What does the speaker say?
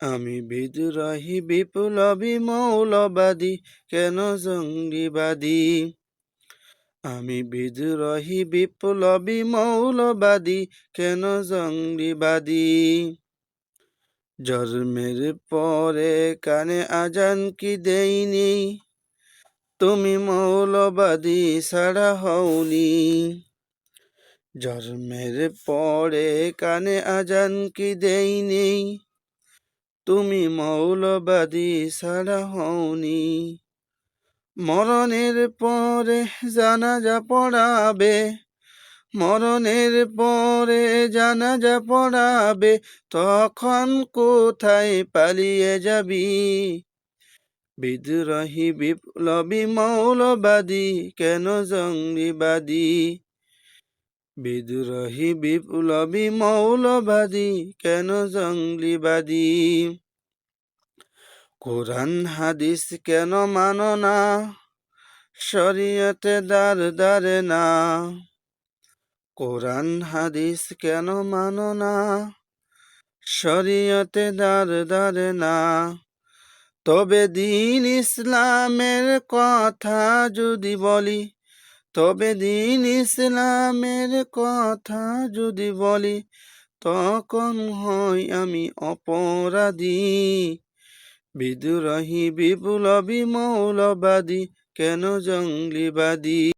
আমি বিদ্রোহী, বিপ্লবী, মৌলবাদী, কেন জঙ্গিবাদী? আমি বিদ্রোহী, বিপ্লবী, মৌলবাদী, কেন জঙ্গিবাদী? জন্মের পরে কানে আজান কি দেইনি? তুমি মৌলবাদী ছাড়া হওনি। জন্মের পরে কানে আজান কি দেইনি? তুমি মৌলবাদী ছাড়া হওনি। মরণের পরে জানাজা পড়াবে। মরণের পরে জানাজা পড়াবে। তখন কোথায় পালিয়ে যাবি? বিদ্রোহী বিপ্লবী মৌলবাদী কেন জঙ্গিবাদী? বিদ্রোহী বিপ্লবী মৌলবাদী কেন জঙ্গলিবাদী কোরআন হাদিস কেন মানো না? শরীয়তে দার দারে না। কোরআন হাদিস কেন মানো না? শরীয়তে দার দারে না। তবে দিন ইসলামের কথা যদি বলি, তবে দিন ইসলামের কথা যদি বলি, তখন হই আমি অপরাধী। বিদ্রোহী বিপ্লবী মৌলবাদী কেন জঙ্গলিবাদী?